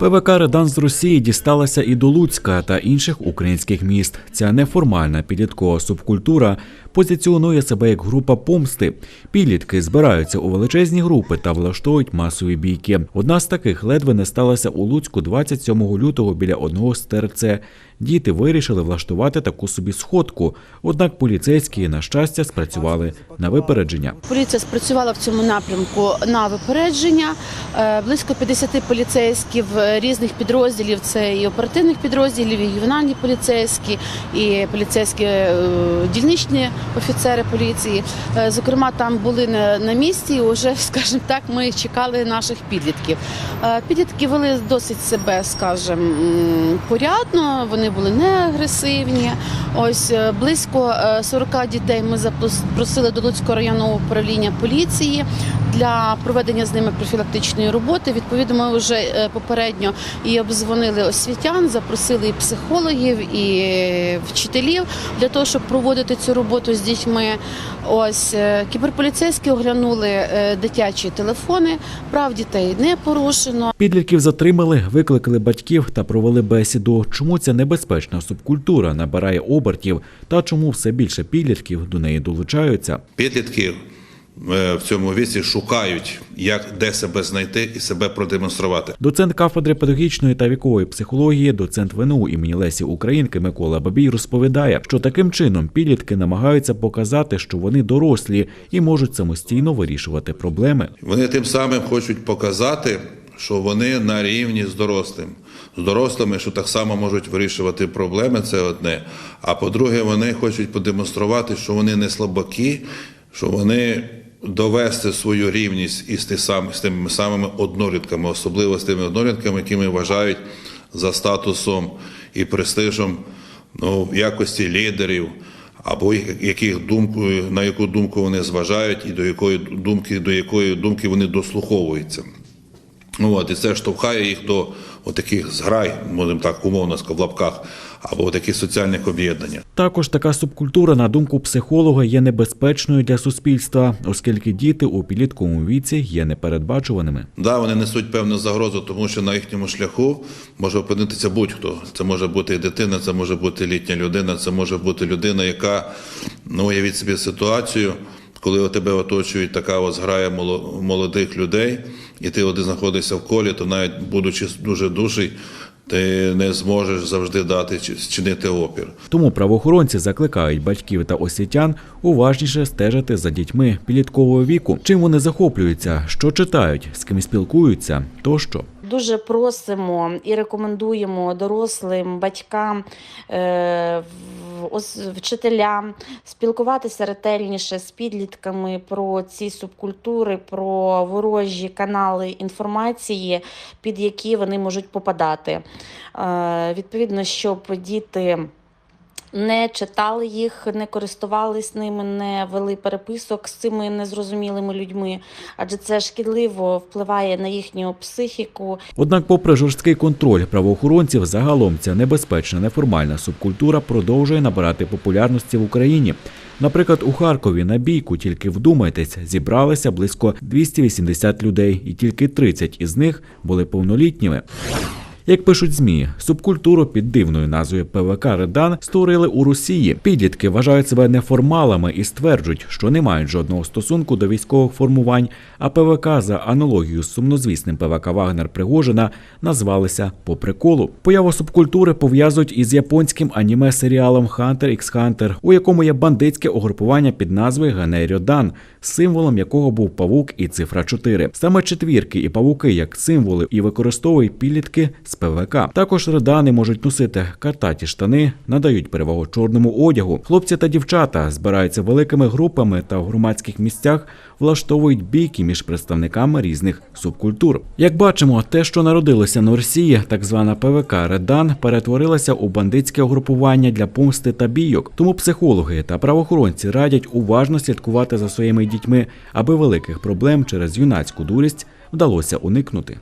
ПВК Редан з Росії дісталася і до Луцька та інших українських міст. Ця неформальна підліткова субкультура позиціонує себе як група помсти. Підлітки збираються у величезні групи та влаштовують масові бійки. Одна з таких ледве не сталася у Луцьку 27 лютого біля одного з ТРЦ. Діти вирішили влаштувати таку собі сходку. Однак поліцейські, на щастя, спрацювали на випередження. Поліція спрацювала в цьому напрямку на випередження. Е, Близько 50 поліцейських різних підрозділів. Це і оперативних підрозділів, і ювенальні поліцейські, і поліцейські е, дільничні офіцери поліції. Е, Зокрема, там були на, місці. і Вже, скажімо так, ми чекали наших підлітків. Підлітки вели досить себе, скажімо, порядно. Вони були не агресивні. Ось е, близько е, 40 дітей ми запросили до Луцького районного управління поліції для проведення з ними профілактичної роботи. Відповідно, ми вже е, попередньо і обдзвонили освітян, запросили і психологів, і вчителів для того, щоб проводити цю роботу з дітьми. Ось е, кіберполіцейські оглянули е, дитячі телефони. Прав дітей не порушено. Підлітків затримали, викликали батьків та провели бесіду. Чому ця небезпечна субкультура набирає обертів та чому все більше підлітків до неї долучаються? Підлітки е, в цьому віці шукають, як де себе знайти і себе продемонструвати. Доцент кафедри педагогічної та вікової психології, доцент ВНУ імені Лесі Українки Микола Бабій розповідає, що таким чином підлітки намагаються показати, що вони дорослі і можуть самостійно вирішувати проблеми. Вони тим самим хочуть показати, що вони на рівні з дорослим. З дорослими, що так само можуть вирішувати проблеми, це одне. А по-друге, вони хочуть продемонструвати, що вони не слабаки, що вони довести свою рівність із тими самими однолітками, особливо з тими однолітками, які ми вважають за статусом і престижем ну, в якості лідерів, або яких думку, на яку думку вони зважають, і до якої думки, до якої думки вони дослуховуються. Ну, от, і це штовхає їх до таких зграй, будемо так умовно сказати, в лапках, або таких соціальних об'єднань. Також така субкультура, на думку психолога, є небезпечною для суспільства, оскільки діти у підлітковому віці є непередбачуваними. Да, вони несуть певну загрозу, тому що на їхньому шляху може опинитися будь-хто. Це може бути і дитина, це може бути літня людина, це може бути людина, яка ну уявіть собі ситуацію, коли у тебе оточують така ось зграя молодих людей, і ти один знаходишся в колі, то навіть будучи дуже душий, ти не зможеш завжди дати чи чинити опір. Тому правоохоронці закликають батьків та освітян уважніше стежити за дітьми підліткового віку, чим вони захоплюються, що читають, з ким спілкуються, тощо. Дуже просимо і рекомендуємо дорослим батькам, е, вчителям спілкуватися ретельніше з підлітками про ці субкультури, про ворожі канали інформації, під які вони можуть попадати. Е, Відповідно, щоб діти. Не читали їх, не користувались ними, не вели переписок з цими незрозумілими людьми, адже це шкідливо впливає на їхню психіку, Однак, попри жорсткий контроль правоохоронців, загалом ця небезпечна неформальна субкультура продовжує набирати популярності в Україні. Наприклад, у Харкові на бійку, тільки вдумайтесь, зібралися близько 280 людей, і тільки 30 із них були повнолітніми. Як пишуть ЗМІ, субкультуру під дивною назвою ПВК Редан створили у Росії. Підлітки вважають себе неформалами і стверджують, що не мають жодного стосунку до військових формувань. А ПВК за аналогією з сумнозвісним ПВК Вагнер Пригожина назвалися по приколу. Появу субкультури пов'язують із японським аніме серіалом Hunter x Hunter, у якому є бандитське угрупування під назвою Ганейрьодан, символом якого був павук і цифра 4. Саме четвірки і павуки як символи і використовують підлітки з ПВК. Також редани можуть носити картаті штани, надають перевагу чорному одягу. Хлопці та дівчата збираються великими групами та в громадських місцях влаштовують бійки між представниками різних субкультур. Як бачимо, те, що народилося на Росії, так звана ПВК Редан, перетворилася у бандитське угрупування для помсти та бійок. Тому психологи та правоохоронці радять уважно слідкувати за своїми дітьми, аби великих проблем через юнацьку дурість вдалося уникнути.